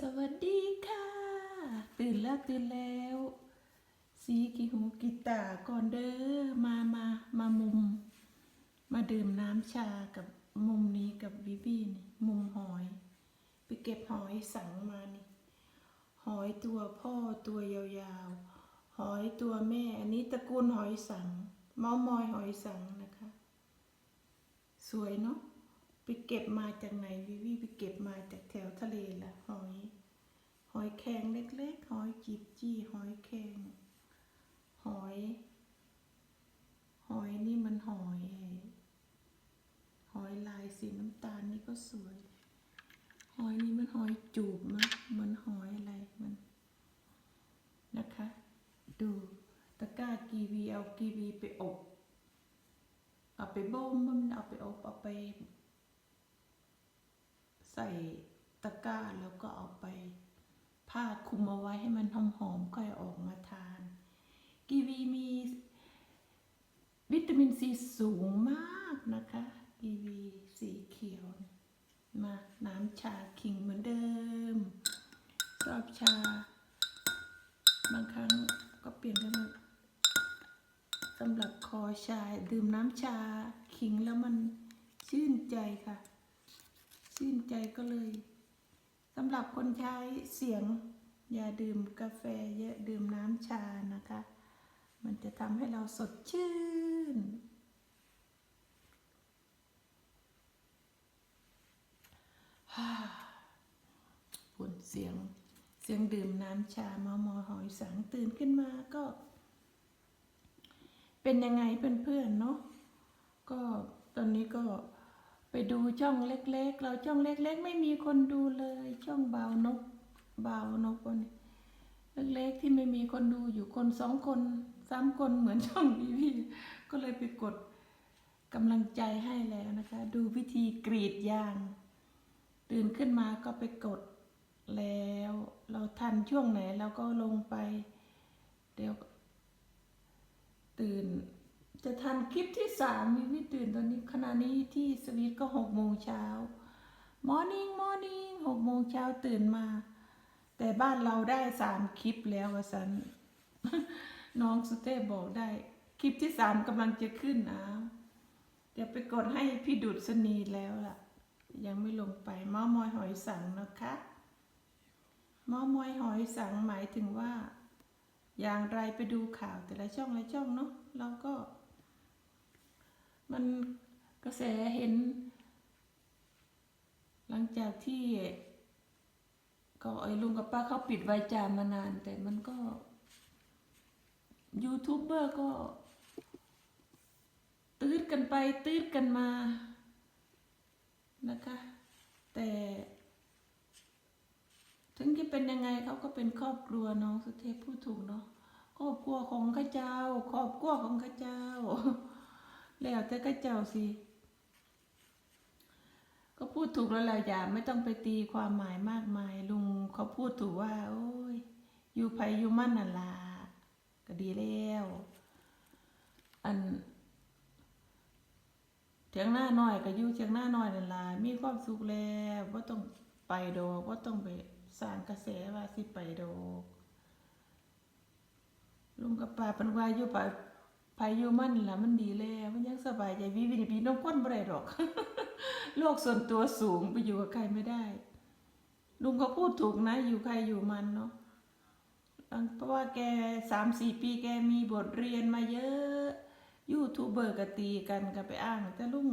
สวัสดีค่ะ ตื่นแล้วตื่นแล้ว สีกี่หูกีตาก่อนเด้อมามามามุม มาดื่มน้ำชากับมุมนี้กับบิบี้นี่มุมหอย ไปเก็บหอยสังมานี่หอยตัวพ่อตัวยาวๆ หอยตัวแม่ อันนี้ตระกูลหอยสังเมามอยหอยสังนะคะ สวยเนาะไปเก็บมาจากไหนวิวีไปเก็บมาจากแถวทะเลล แครงเล็กๆ หอยจีบจี้หอยแครงหอย หอยนี่มันหอย หอยลายสีน้ำตาลนี่ก็สวย หอยนี่มันหอยจูบมั้งเหมันหอยอะไรมัน นะคะ ดูตะกร้ากีวีเอากีวีไปอบเอาไปบ่มมันเอาไปอบเอาไป ใส่ตะกร้าแล้วก็เอาไป ผ้าคลุมเอาไว้ให้มันหอมๆค่อยออกมาทาน กีวีมีวิตามินซีสูงมากนะคะ กีวีสีเขียว มาน้ำชาขิงเหมือนเดิมชอบชา บางครั้งก็เปลี่ยนไปมาสำหรับคอชายดื่มน้ำชาขิงแล้วมันชื่นใจค่ะ ชื่นใจก็เลยสำหรับคนใช้เสียง อย่าดื่มกาแฟเยอะดื่มน้ำชานะคะ มันจะทำให้เราสดชื่นฮ่าปุ่นเสียงเสียงดื่มน้ำชามามอหอยสังตื่นขึ้นมาก็ เป็นยังไงเพื่อนๆเนาะก็ตอนนี้ก็ไปดูช่องเล็ก ๆ เราช่องเล็ก ๆ ไม่มีคนดูเลยช่องเบานกเบานกคนเล็กๆที่ไม่มีคนดูอยู่คนสองคนสามคนเหมือนช่องนี้พี่ก็เลยไปกดกำลังใจให้แล้วนะคะ ดูวิธีกรีดยาง ตื่นขึ้นมาก็ไปกดแล้ว เราทันช่วงไหนเราก็ลงไป เดี๋ยว ตื่น จะทันคลิปที่สามมีวิตื่นตอนนี้ขณะนี้ที่สวีทก็หกโมงเช้ามอร์นิ่งมอร์นิ่งหกโมงเช้าตื่นมา แต่บ้านเราได้สามคลิปแล้ววะสันน้องสุเต้บอกได้ คลิปที่สามกำลังจะขึ้นอ้าวเดี๋ยวไปกดให้พี่ดุษณีแล้วล่ะ ยังไม่ลงไปมอมอยหอยสังนะคะมอมอยหอยสังหมายถึงว่า อย่างไรไปดูข่าวแต่ละช่องละช่องเนาะเราก็ มันกระแสเห็น หลังจากที่ ก็ไอ้ลุงกับป้าเขาปิดวาจามานาน แต่มันก็ยูทูบเบอร์ก็ตืดกันไปตืดกันมานะคะ แต่ ถึงจะเป็นยังไงเขาก็เป็นครอบครัวน้องสุเทพพูดถูกเนาะครอบครัวของข้าเจ้า ครอบครัวของข้าเจ้า แล้วแต่ข้าเจ้าสิ ก็พูดถูกแล้วแหละอย่าไม่ต้องไปตีความหมายมากมาย ลุงเขาพูดถูกว่า โอ้ยอยู่ไผอยู่มั่นน่ะล่ะก็ดีแล้วอันเถียงหน้าน้อยก็อยู่เถียงหน้าน้อยนั่นล่ะมีความสุขแล้วว่าต้องไปดอกว่าต้องไปสร้างกระแสว่าสิไปดอกลุงกับป้าป็นว่าอยู่ไปไผอยู่มั่นล่ะมันดีแล้วมันยังสบายใจวิวินพี่น้องคนบ่ได้ดอก โลกส่วนตัวสูงไปอยู่กับใครไม่ได้ ลุงเขาพูดถูกนะ อยู่ใครอยู่มันเนาะเพราะว่าแกสามสี่ปีแกมีบทเรียนมาเยอะยูทูบเบอร์กตีกันก็ไปอ้างแต่ลุง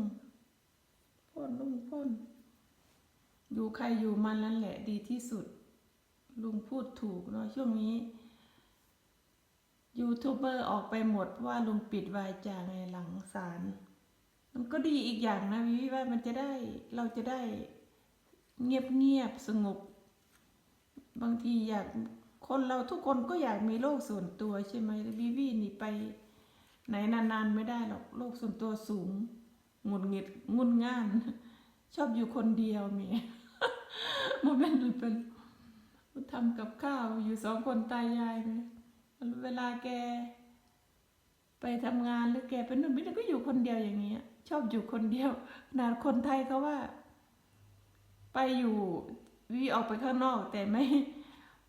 พ่นลุงพ่นอยู่ใครอยู่มันนั่นแหละดีที่สุด ลุงพูดถูกเนาะช่วงนี้ยูทูบเบอร์ออกไปหมดเพราะว่าลุงปิดวาจาไงหลังศาล มันก็ดีอีกอย่างนะวิวว่ามันจะได้เราจะได้เงียบเงียบสงบ บางทีอยากคนเราทุกคนก็อยากมีโลกส่วนตัวใช่ไหมวิวีนี่ไป ไหนนานๆไม่ได้หรอกโลกส่วนตัวสูงหงุดหงิดงุนง่าน ชอบอยู่คนเดียวเมียมันเป็นเป็นทำกับข้าวอยู่สองคนตายายเลยเวลาแก ไปทำงานหรือแกเป็นหนุ่มนี่ก็อยู่คนเดียวอย่างเงี้ย ชอบอยู่คนเดียวขนาดคนไทยเขาว่า ไปอยู่วีออกไปข้างนอก แต่ไม่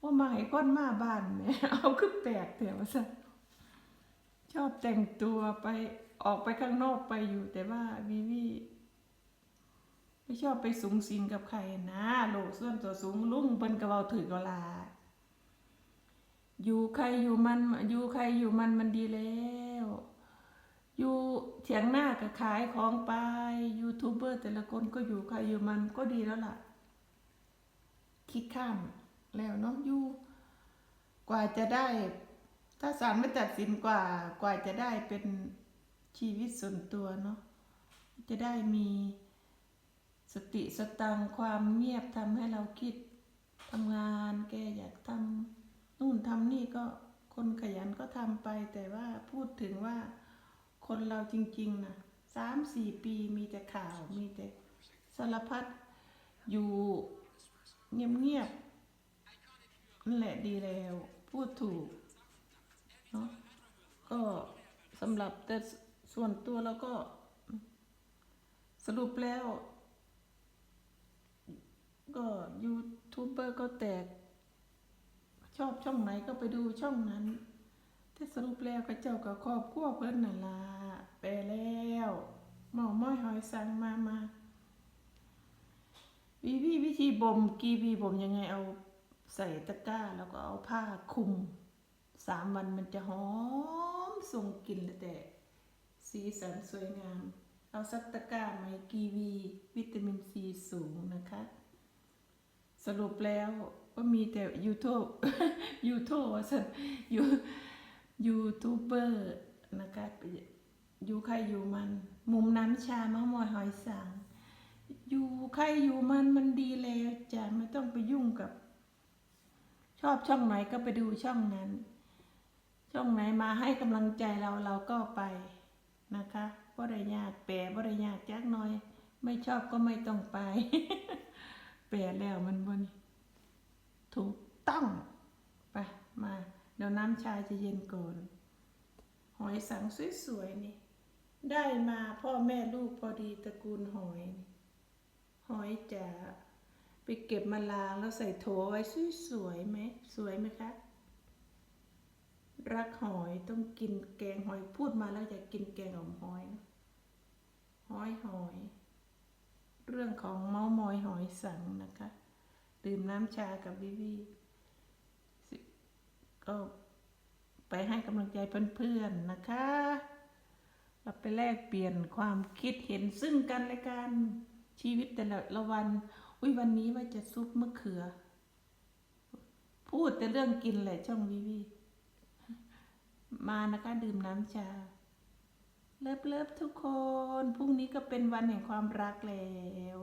ว่ามาให้ก้อนมาบ้านเนี่ยเอาคือแปลกแต่ว่าซะชอบแต่งตัวไปออกไปข้างนอกไปอยู่ แต่ว่าวีวีไม่ชอบไปสูงสิงกับใครนะโลกส่วนตัวสูงลุ่งเพิ่นกระเบาถือกลาอยู่ใครอยู่มันอยู่ใครอยู่มันมันดีแล้ว อยู่เถียงหน้าก็ขายของไปยูทูบเบอร์แต่ละคนก็อยู่ใครอยู่มันก็ดีแล้วล่ะ คิดข้ามแล้วเนาะอยู่กว่าจะได้ ถ้าศาลไม่ตัดสินกว่ากว่าจะได้เป็นชีวิตส่วนตัวเนาะจะได้มีสติสตังค์ความเงียบทำให้เราคิดทำงานแกอยากทำนู่นทำนี่ก็คนขยันก็ทำไปแต่ว่าพูดถึงว่า คนเราจริงๆนะสามสี่ปีมีแต่ข่าวมีแต่สารพัดอยู่เงียบๆนั่นแหละดีแล้ว พูดถูกเนาะก็สำหรับแต่ส่วนตัวแล้วก็ สรุปแล้ว ก็ยูทูบเบอร์ก็แตก ชอบช่องไหนก็ไปดูช่องนั้น แต่สรุปแล้วก็เจ้ากับครอบครัวเพิ่นนั่นล่ะไปแล้วหมอม้อยหอยสังมามาวิธีวิธีบ่มกีวีบ่มยังไงเอาใส่ตะกร้าแล้วก็เอาผ้าคลุมสามวันมันจะหอมส่งกลิ่นแต่ สีสันสวยงาม เอาสักตะกร้าไหมกีวี วิตามินซีสูงนะคะ สรุปแล้วก็มีแต่ยูทูบยูทูบว่าสันยู ยูทูบเบอร์นะคะอยู่ใครอยู่มัน มุมน้ำชามะมอยหอยสัง อยู่ใครอยู่มันมันดีแล้วจ้ะไม่ต้องไปยุ่งกับ ชอบช่องไหนก็ไปดูช่องนั้น ช่องไหนมาให้กำลังใจเราเราก็ไปนะคะบ่ได้ยากแปลบ่ได้ยากจักน่อย ไม่ชอบก็ไม่ต้องไป แปลแล้วมันบนถูกต้องไปมา ดี๋ยวน้ำชาจะเย็นก่อน หอยสังสวยๆนี่ ได้มาพ่อแม่ลูกพอดีตระกูลหอยนี่หอยจะไปเก็บมาล้างแล้วใส่โถไว้สวยๆไหมสวยไหมคะ รักหอยต้องกินแกงหอยพูดมาแล้วอยากกินแกงอ่อมหอยนะหอยหอย เรื่องของเมาส์มอยหอยสังนะคะ ดื่มน้ำชากับวิวี ก็ไปให้กำลังใจเพื่อนๆนะคะ เราไปแลกเปลี่ยนความคิดเห็นซึ่งกันและกันชีวิตแต่ละละวัน อุ้ยวันนี้ว่าจะซุปมะเขือ พูดแต่เรื่องกินแหละช่องวิวีมานะคะดื่มน้ำชา เลิฟเลิฟทุกคน พรุ่งนี้ก็เป็นวันแห่งความรักแล้ว